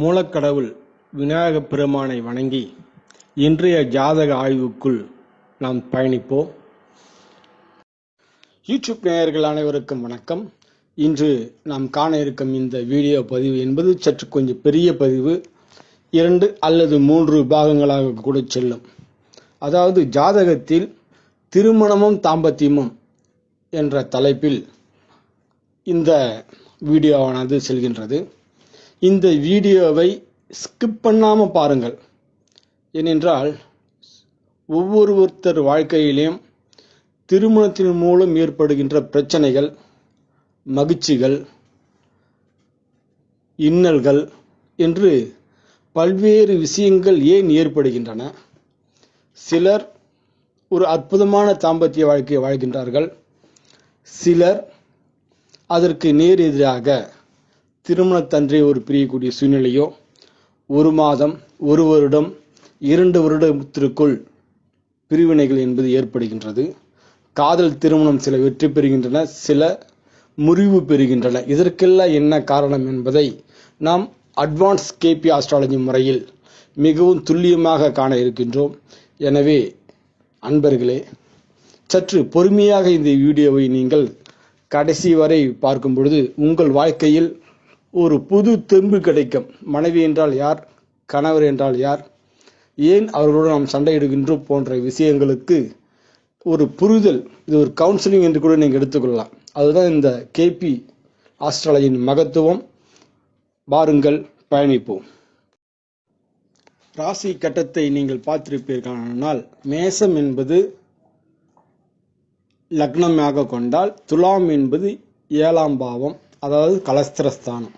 மூலக்கடவுள் விநாயகப் பெருமானை வணங்கி இன்றைய ஜாதக ஆய்வுக்குள் நாம் பயணிப்போம். யூடியூப் நேயர்கள் அனைவருக்கும் வணக்கம். இன்று நாம் காண இருக்கும் இந்த வீடியோ பதிவு என்பது சற்று கொஞ்சம் பெரிய பதிவு. இரண்டு அல்லது மூன்று பாகங்களாக கூட செல்லும். அதாவது ஜாதகத்தில் திருமணமும் தாம்பத்தியமும் என்ற தலைப்பில் இந்த வீடியோவானது செல்கின்றது. இந்த வீடியோவை ஸ்கிப் பண்ணாமல் பாருங்கள். ஏனென்றால் ஒவ்வொருத்தர் வாழ்க்கையிலையும் திருமணத்தின் மூலம் ஏற்படுகின்ற பிரச்சனைகள் மகிழ்ச்சிகள் இன்னல்கள் என்று பல்வேறு விஷயங்கள் ஏன் ஏற்படுகின்றன? சிலர் ஒரு அற்புதமான தாம்பத்திய வாழ்க்கையை வாழ்கின்றார்கள். சிலர் அதற்கு நேர் எதிராக திருமணத்தன்றே ஒரு பிரியக்கூடிய சூழ்நிலையோ ஒரு மாதம் ஒரு வருடம் இரண்டு வருடத்திற்குள் பிரிவினைகள் என்பது ஏற்படுகின்றது. காதல் திருமணம் சில வெற்றி பெறுகின்றன சில முறிவு பெறுகின்றன. இதற்கெல்லாம் என்ன காரணம் என்பதை நாம் அட்வான்ஸ் கேபி ஆஸ்ட்ராலஜி முறையில் மிகவும் துல்லியமாக காண இருக்கின்றோம். எனவே அன்பர்களே சற்று பொறுமையாக இந்த வீடியோவை நீங்கள் கடைசி வரை பார்க்கும் பொழுது உங்கள் வாழ்க்கையில் ஒரு புது தெம்பு கிடைக்கும். மனைவி என்றால் யார்? கணவர் என்றால் யார்? ஏன் அவர்களோடு நாம் சண்டையிடுகின்றோம் போன்ற விஷயங்களுக்கு ஒரு புரிதல் இது ஒரு கவுன்சிலிங் என்று கூட நீங்கள் எடுத்துக்கொள்ளலாம். அதுதான் இந்த கேபி ஆஸ்திரேலியின் மகத்துவம். பாருங்கள் பயணிப்போம். ராசி கட்டத்தை நீங்கள் பார்த்திருப்பீர்களானால் மேசம் என்பது லக்னமாக கொண்டால் துலாம் என்பது ஏழாம் பாவம். அதாவது கலஸ்திரஸ்தானம்.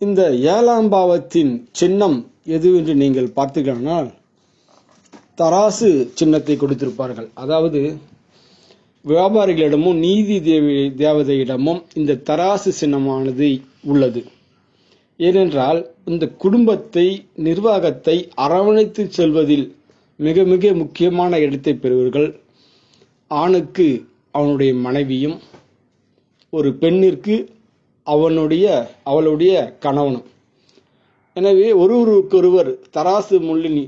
இந்த ஏழாம் பாவத்தின் சின்னம் எது என்று நீங்கள் பார்த்தீர்களானால் தராசு சின்னத்தை கொடுத்திருப்பார்கள். அதாவது வியாபாரிகளிடமும் நீதி தேவி தேவதையிடமும் இந்த தராசு சின்னமானது உள்ளது. ஏனென்றால் இந்த குடும்பத்தை நிர்வாகத்தை அரவணைத்து செல்வதில் மிக மிக முக்கியமான இடத்தை பெறுவர்கள். ஆணுக்கு அவனுடைய மனைவியும் ஒரு பெண்ணிற்கு அவனுடைய அவளுடைய கணவனும். எனவே ஒருவருக்கொருவர் தராசு முள்ளினி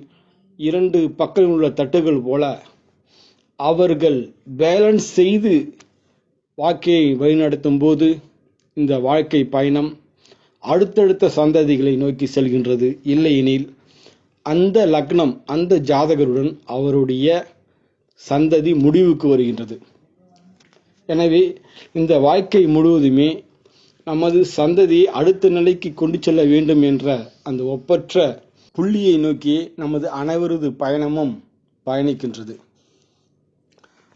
இரண்டு பக்கம் உள்ள தட்டுகள் போல அவர்கள் பேலன்ஸ் செய்து வாழ்க்கையை வழிநடத்தும் போது இந்த வாழ்க்கை பயணம் அடுத்தடுத்த சந்ததிகளை நோக்கி செல்கின்றது. இல்லையெனில் அந்த லக்னம் அந்த ஜாதகருடன் அவருடைய சந்ததி முடிவுக்கு வருகின்றது. எனவே இந்த வாழ்க்கை முழுவதுமே நமது சந்ததியை அடுத்த நிலைக்கு கொண்டு செல்ல வேண்டும் என்ற அந்த ஒப்பற்ற புள்ளியை நோக்கி நமது அனைவரது பயணமும் பயணிக்கின்றது.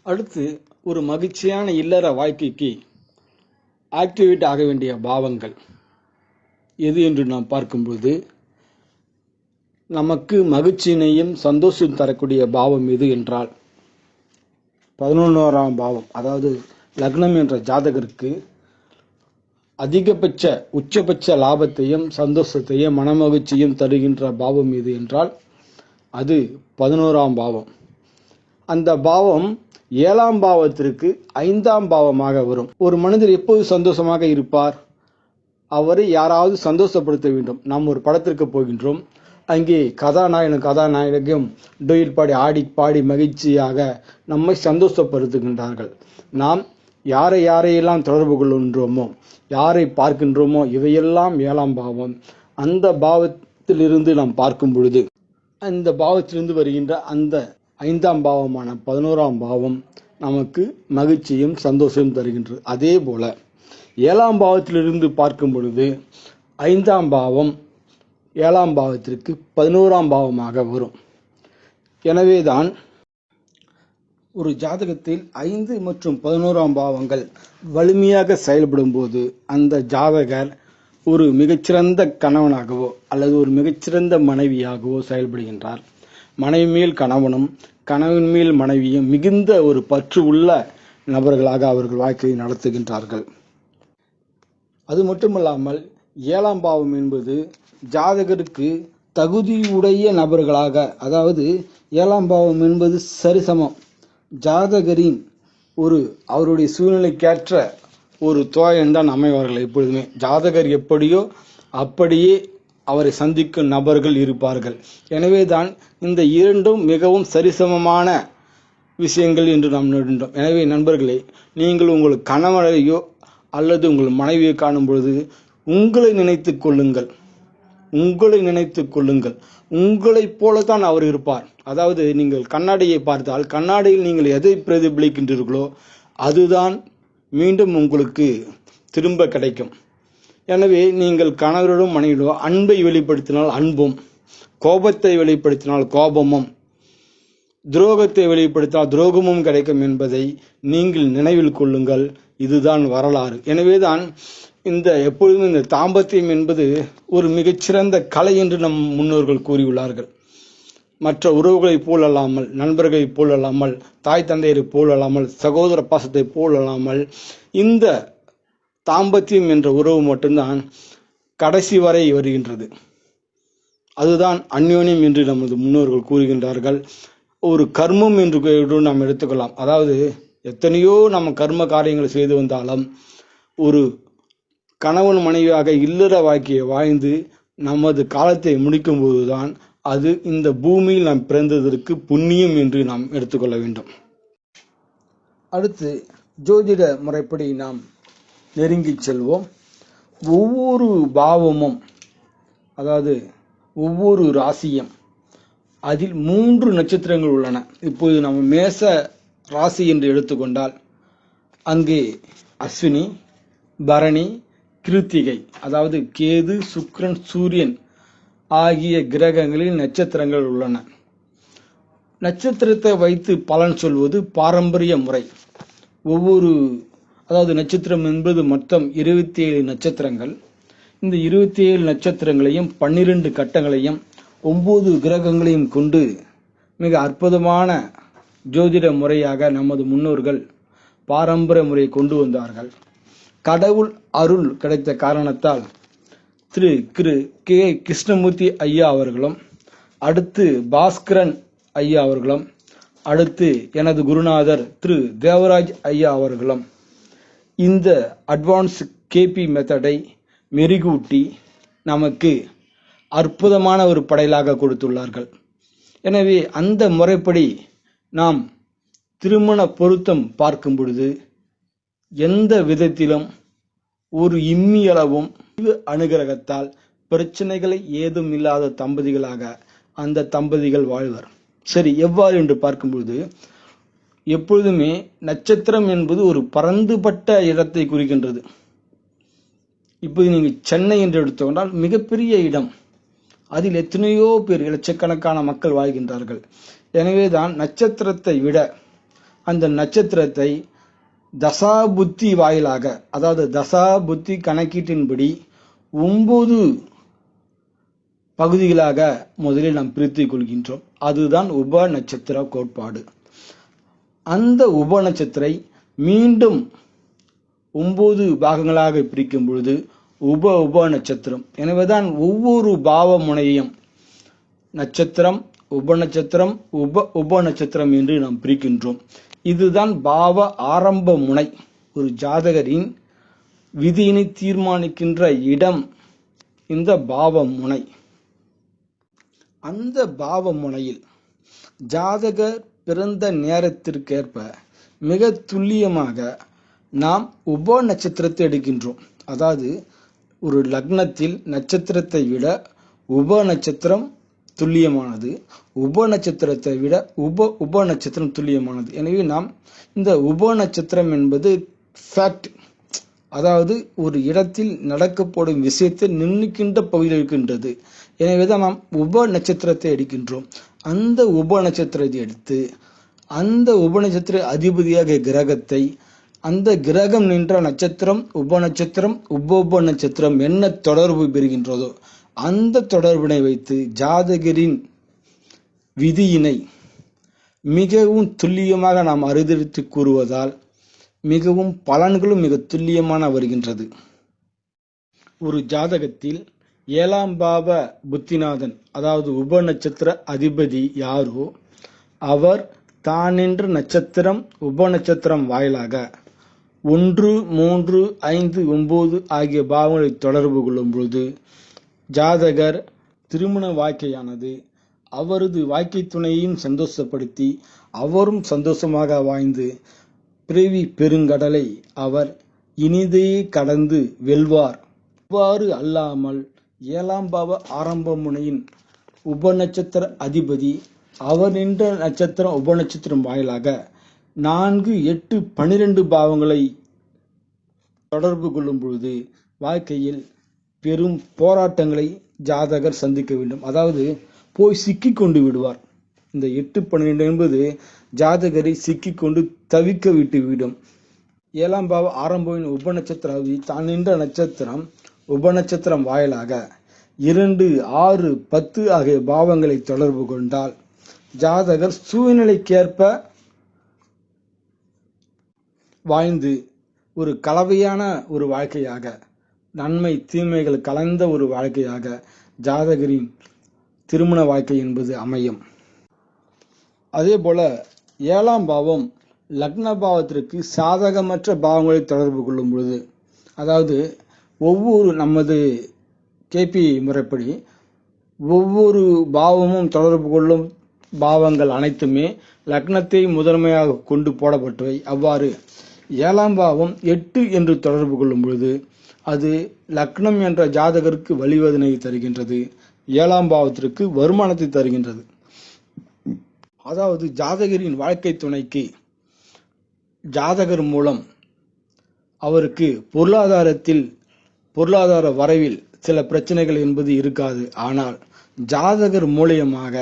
அடுத்து ஒரு மகிழ்ச்சியான இல்லற வாழ்க்கைக்கு ஆக்டிவேட் ஆக வேண்டிய பாவங்கள். எது என்று நாம் பார்க்கும்போது நமக்கு மகிழ்ச்சியினையும் சந்தோஷம் தரக்கூடிய பாவம் எது என்றால் பதினொன்றாம் பாவம் அதாவது லக்னம் என்ற ஜாதகருக்கு அதிகபட்ச உச்சபட்ச லாபத்தையும் சந்தோஷத்தையும் மனமகிழ்ச்சியும் தருகின்ற பாவம் இது என்றால் அது பதினோராம் பாவம். அந்த பாவம் ஏழாம் பாவத்திற்கு ஐந்தாம் பாவமாக வரும். ஒரு மனிதர் எப்போது சந்தோஷமாக இருப்பார்? அவரை யாராவது சந்தோஷப்படுத்த வேண்டும். நாம் ஒரு படத்திற்கு போகின்றோம். அங்கே கதாநாயகனும் கதாநாயகியும் டொயில் பாடி ஆடி பாடி மகிழ்ச்சியாக நம்மை சந்தோஷப்படுத்துகின்றார்கள். நாம் யாரை யாரையெல்லாம் தொடர்பு கொள்கின்றோமோ யாரை பார்க்கின்றோமோ இவையெல்லாம் ஏழாம் பாவம். அந்த பாவத்திலிருந்து நாம் பார்க்கும் பொழுது அந்த பாவத்திலிருந்து வருகின்ற அந்த ஐந்தாம் பாவமான பதினோராம் பாவம் நமக்கு மகிழ்ச்சியும் சந்தோஷமும் தருகின்றது. அதே போல ஏழாம் பாவத்திலிருந்து பார்க்கும் பொழுது ஐந்தாம் பாவம் ஏழாம் பாவத்திற்கு பதினோராம் பாவமாக வரும். எனவேதான் ஒரு ஜாதகத்தில் ஐந்து மற்றும் பதினோராம் பாவங்கள் வலிமையாக செயல்படும் போது அந்த ஜாதகர் ஒரு மிகச்சிறந்த கணவனாகவோ அல்லது ஒரு மிகச்சிறந்த மனைவியாகவோ செயல்படுகின்றார். மனைவி மேல் கணவனும் கணவன் மேல் மனைவியும் மிகுந்த ஒரு பற்று உள்ள நபர்களாக அவர்கள் வாழ்க்கையை நடத்துகின்றார்கள். அது மட்டுமல்லாமல் ஏழாம் பாவம் என்பது ஜாதகருக்கு தகுதியுடைய நபர்களாக அதாவது ஏழாம் பாவம் என்பது சரிசமம். ஜாதகரின் ஒரு அவருடைய சூழ்நிலைக்கேற்ற ஒரு தோயன் தான் அமைவார்கள் எப்பொழுதுமே. ஜாதகர் எப்படியோ அப்படியே அவரை சந்திக்கும் நபர்கள் இருப்பார்கள். எனவே தான் இந்த இரண்டும் மிகவும் சரிசமமான விஷயங்கள் என்று நாம் நடுகின்றோம் எனவே நண்பர்களே நீங்கள் உங்கள் கணவனையோ அல்லது உங்கள் மனைவியை காணும் பொழுது உங்களை நினைத்து கொள்ளுங்கள். உங்களை நினைத்து கொள்ளுங்கள். உங்களைப் போலத்தான் அவர் இருப்பார். அதாவது நீங்கள் கண்ணாடியை பார்த்தால் கண்ணாடியில் நீங்கள் எதை பிரதிபலிக்கின்றீர்களோ அதுதான் மீண்டும் உங்களுக்கு திரும்ப கிடைக்கும். எனவே நீங்கள் கணவரிடம் மனைவியோ அன்பை வெளிப்படுத்தினால் அன்பும் கோபத்தை வெளிப்படுத்தினால் கோபமும் துரோகத்தை வெளிப்படுத்தினால் துரோகமும் கிடைக்கும் என்பதை நீங்கள் நினைவில் கொள்ளுங்கள். இதுதான் வரலாறு. எனவேதான் இந்த எப்பொழுதும் இந்த தாம்பத்தியம் என்பது ஒரு மிகச்சிறந்த கலை என்று நம் முன்னோர்கள் கூறியுள்ளார்கள். மற்ற உறவுகளைப் போலல்லாமல் நண்பர்களைப் போலல்லாமல் தாய் தந்தையரைப் போலல்லாமல் சகோதர பாசத்தைப் போலல்லாமல் இந்த தாம்பத்தியம் என்ற உறவு மட்டும்தான் கடைசி வரை வருகின்றது. அதுதான் அந்யோன்யம் என்று நமது முன்னோர்கள் கூறுகின்றார்கள். ஒரு கர்மம் என்று நாம் எடுத்துக்கொள்ளலாம் அதாவது எத்தனையோ நம்ம கர்ம காரியங்களை செய்து வந்தாலும் ஒரு கணவன் மனைவியாக இல்லற வாழ்க்கையை வாழ்ந்து நமது காலத்தை முடிக்கும் போதுதான் அது இந்த பூமியில் நாம் பிறந்ததற்கு புண்ணியம் என்று நாம் எடுத்துக்கொள்ள வேண்டும். அடுத்து ஜோதிட முறைப்படி நாம் நெருங்கி செல்வோம். ஒவ்வொரு பாவமும் அதாவது ஒவ்வொரு ராசியும் அதில் மூன்று நட்சத்திரங்கள் உள்ளன. இப்போது நம்ம மேச ராசி என்று எடுத்துக்கொண்டால் அங்கே அஸ்வினி பரணி கிருத்திகை அதாவது கேது சுக்ரன் சூரியன் ஆகிய கிரகங்களில் நட்சத்திரங்கள் உள்ளன. நட்சத்திரத்தை வைத்து பலன் சொல்வது பாரம்பரிய முறை. ஒவ்வொரு அதாவது நட்சத்திரம் என்பது மொத்தம் இருபத்தி ஏழு நட்சத்திரங்கள். இந்த இருபத்தி ஏழு நட்சத்திரங்களையும் பன்னிரண்டு கட்டங்களையும் ஒம்பது கிரகங்களையும் கொண்டு மிக அற்புதமான ஜோதிட முறையாக நமது முன்னோர்கள் பாரம்பரிய முறையை கொண்டு வந்தார்கள். கடவுள் அருள் கிடைத்த காரணத்தால் திரு கிரு கே கிருஷ்ணமூர்த்தி ஐயா அவர்களும் அடுத்து பாஸ்கரன் ஐயா அவர்களும் அடுத்து எனது குருநாதர் திரு தேவராஜ் ஐயா அவர்களும். இந்த அட்வான்ஸ் கேபி மெத்தடை மெருகூட்டி நமக்கு அற்புதமான ஒரு படையலாக கொடுத்துள்ளார்கள். எனவே அந்த முறைப்படி நாம் திருமண பொருத்தம் பார்க்கும் பொழுது எந்த விதத்திலும் ஒரு இம்மியளவும் அனுகிரகத்தால் பிரச்சனைகளை ஏதும் இல்லாத தம்பதிகளாக அந்த தம்பதிகள் வாழ்வர். சரி எவ்வாறு என்று பார்க்கும்பொழுது எப்பொழுதுமே நட்சத்திரம் என்பது ஒரு பரந்துபட்ட இடத்தை குறிக்கின்றது. இப்போது நீங்கள் சென்னை என்று எடுத்துக்கொண்டால் மிகப்பெரிய இடம். அதில் எத்தனையோ பேர் லட்சக்கணக்கான மக்கள் வாழ்கின்றார்கள். எனவே தான் நட்சத்திரத்தை விட அந்த நட்சத்திரத்தை தசா புத்தி வாயிலாக அதாவது தசா புத்தி கணக்கீட்டின்படி ஒன்பது பகுதிகளாக முதலில் நாம் பிரித்து கொள்கின்றோம். அதுதான் உப நட்சத்திர கோட்பாடு. அந்த உப நட்சத்திரை மீண்டும் ஒன்பது பாகங்களாக பிரிக்கும் பொழுது உப உப நட்சத்திரம். எனவேதான் ஒவ்வொரு பாவ முனையையும் நட்சத்திரம் உப நட்சத்திரம் உப உப நட்சத்திரம் என்று நாம் பிரிக்கின்றோம். இதுதான் பாவ ஆரம்ப முனை. ஒரு ஜாதகரின் விதியினை தீர்மானிக்கின்ற இடம் இந்த பாவ முனை. அந்த பாவ முனையில் ஜாதகர் பிறந்த நேரத்திற்கேற்ப மிக துல்லியமாக நாம் உப நட்சத்திரத்தை எடுக்கின்றோம். அதாவது ஒரு லக்னத்தில் நட்சத்திரத்தை விட உப நட்சத்திரம் துல்லியமானது. உப நட்சத்திரத்தை விட உப உப நட்சத்திரம் துல்லியமானது. எனவே நாம் இந்த உப நட்சத்திரம் என்பது ஃபேக்ட் அதாவது ஒரு இடத்தில் நடக்கப்படும் விஷயத்தை நிர்ணயிக்கின்ற பகுதியில் இருக்கின்றது. எனவேதான் நாம் உப நட்சத்திரத்தை எடுக்கின்றோம். அந்த உப நட்சத்திரத்தை எடுத்து அந்த உப நட்சத்திர அதிபதியாக கிரகத்தை அந்த கிரகம் நின்ற நட்சத்திரம் உப நட்சத்திரம் உப உப நட்சத்திரம் என்ன தொடர்பு பெறுகின்றதோ அந்த தொடர்பினை வைத்து ஜாதகரின் விதியினை மிகவும் துல்லியமாக நாம் அறிதறித்து கூறுவதால் மிகவும் பலன்களும் மிக துல்லியமான வருகின்றது. ஒரு ஜாதகத்தில் ஏழாம் பாவ புத்திநாதன் அதாவது உப நட்சத்திர அதிபதி யாரோ அவர் தானென்று நட்சத்திரம் உப நட்சத்திரம் வாயிலாக ஒன்று மூன்று ஐந்து ஒன்பது ஆகிய பாவங்களை தொடர்பு கொள்ளும் பொழுது ஜாதகர் திருமண வாழ்க்கையானது அவரது வாழ்க்கை துணையையும் சந்தோஷப்படுத்தி அவரும் சந்தோஷமாக வாழ்ந்து பிறவி பெருங்கடலை அவர் இனிதே கடந்து வெல்வார். இவ்வாறு அல்லாமல் ஏழாம் பாவ ஆரம்ப முனையின் உபநட்சத்திர அதிபதி அவர் நின்ற நட்சத்திரம் உபநட்சத்திரம் வாயிலாக நான்கு எட்டு பனிரெண்டு பாவங்களை தொடர்பு கொள்ளும் பொழுது வாழ்க்கையில் பெரும் போராட்டங்களை ஜாதகர் சந்திக்க வேண்டும். அதாவது போய் சிக்கி கொண்டு விடுவார். இந்த எட்டு பன்னிரெண்டு என்பது ஜாதகரை சிக்கி கொண்டு தவிக்க விட்டு விடும். ஏழாம் பாவ ஆரம்பின் உபநட்சத்திராவதி தான் நின்ற நட்சத்திரம் உபநட்சத்திரம் வாயிலாக இரண்டு ஆறு பத்து ஆகிய பாவங்களை தொடர்பு கொண்டால் ஜாதகர் சூழ்நிலைக்கேற்ப வாழ்ந்து ஒரு கலவையான ஒரு வாழ்க்கையாக நன்மை தீமைகள் கலந்த ஒரு வாழ்க்கையாக ஜாதகரின் திருமண வாழ்க்கை என்பது அமையும். அதே போல ஏழாம் பாவம் லக்ன பாவத்திற்கு சாதகமற்ற பாவங்களை தொடர்பு கொள்ளும் பொழுது அதாவது ஒவ்வொரு நமது கேபி முறைப்படி ஒவ்வொரு பாவமும் தொடர்பு கொள்ளும் பாவங்கள் அனைத்துமே லக்னத்தை முதன்மையாக கொண்டு போடப்பட்டவை. அவ்வாறு ஏழாம் பாவம் எட்டு என்று தொடர்பு கொள்ளும் பொழுது அது லக்னம் என்ற ஜாதகருக்கு வழிவதனை தருகின்றது. ஏழாம் பாவத்திற்கு வருமானத்தை தருகின்றது. அதாவது ஜாதகரின் வாழ்க்கை துணைக்கு ஜாதகர் மூலம் அவருக்கு பொருளாதாரத்தில் பொருளாதார வரவில் சில பிரச்சனைகள் என்பது இருக்காது. ஆனால் ஜாதகர் மூலியமாக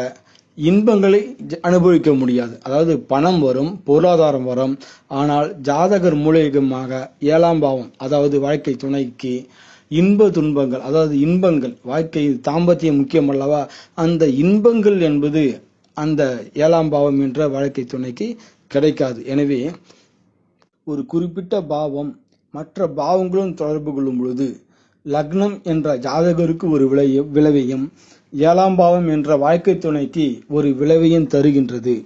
இன்பங்களை ஜ- அனுபவிக்க முடியாது. அதாவது பணம் வரும் பொருளாதாரம் வரும். ஆனால் ஜாதகர் மூலிகமாக ஏழாம் பாவம் அதாவது வாழ்க்கை துணைக்கு இன்ப துன்பங்கள் அதாவது இன்பங்கள் வாழ்க்கை தாம்பத்தியம் முக்கியம் அல்லவா? அந்த இன்பங்கள் என்பது அந்த ஏழாம் பாவம் என்ற வாழ்க்கை துணைக்கு கிடைக்காது. எனவே ஒரு குறிப்பிட்ட பாவம் மற்ற பாவங்களும் தொடர்பு கொள்ளும் பொழுது லக்னம் என்ற ஜாதகருக்கு ஒரு விளைய விளைவையும் ஏழாம் பாவம் என்ற வாழ்க்கை துணைக்கு ஒரு விளைவையும் தருகின்றது.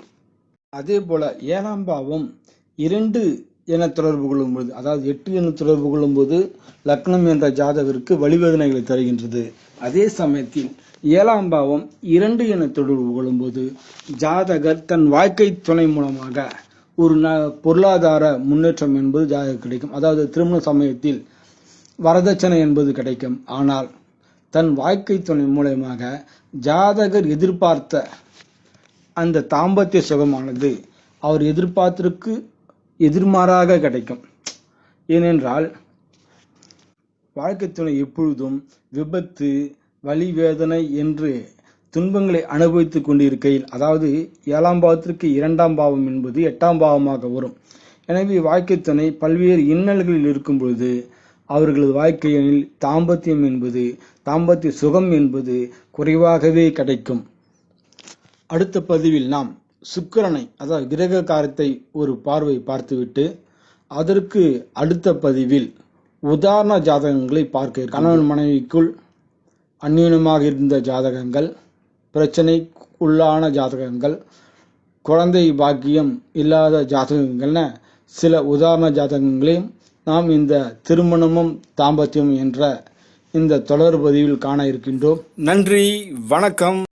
அதே போல ஏழாம் பாவம் இரண்டு என தொடர்பு கொள்ளும்போது அதாவது எட்டு என தொடர்பு கொள்ளும்போது லக்னம் என்ற ஜாதகருக்கு வழிவேதனைகளை தருகின்றது. அதே சமயத்தில் ஏழாம் பாவம் இரண்டு என தொடர்பு கொள்ளும்போது ஜாதகர் தன் வாழ்க்கை துணை மூலமாக ஒரு ந- பொருளாதார முன்னேற்றம் என்பது ஜாதகம் கிடைக்கும். அதாவது திருமண சமயத்தில் வரதட்சணை என்பது கிடைக்கும். ஆனால் தன் வாழ்க்கை துணை மூலயமாக ஜாதகர் எதிர்பார்த்த அந்த தாம்பத்திய சுகமானது அவர் எதிர்பார்த்திற்கு எதிர்மாறாக கிடைக்கும். ஏனென்றால் வாழ்க்கை துணை எப்பொழுதும் விபத்து வலி வேதனை என்று துன்பங்களை அனுபவித்துக் கொண்டிருக்கையில் அதாவது ஏழாம் பாவத்திற்கு இரண்டாம் பாவம் என்பது எட்டாம் பாவமாக வரும். எனவே வாழ்க்கை துணை பல்வேறு இன்னல்களில் இருக்கும் பொழுது அவர்களது வாழ்க்கையில் தாம்பத்தியம் என்பது தாம்பத்திய சுகம் என்பது குறைவாகவே கிடைக்கும். அடுத்த பதிவில் நாம் சுக்கிரனை அதாவது கிரக காரத்தை ஒரு பார்வை பார்த்துவிட்டு அதற்கு அடுத்த பதிவில் உதாரண ஜாதகங்களை பார்க்க கணவன் மனைவிக்குள் அந்யூனமாக இருந்த ஜாதகங்கள் பிரச்சனைக்குள்ளான ஜாதகங்கள் குழந்தை பாக்கியம் இல்லாத ஜாதகங்கள்னு சில உதாரண ஜாதகங்களையும் நாம் இந்த திருமணமும் தாம்பத்தியம் என்ற இந்த தொடர் பதிவில் காண இருக்கின்றோம். நன்றி வணக்கம்.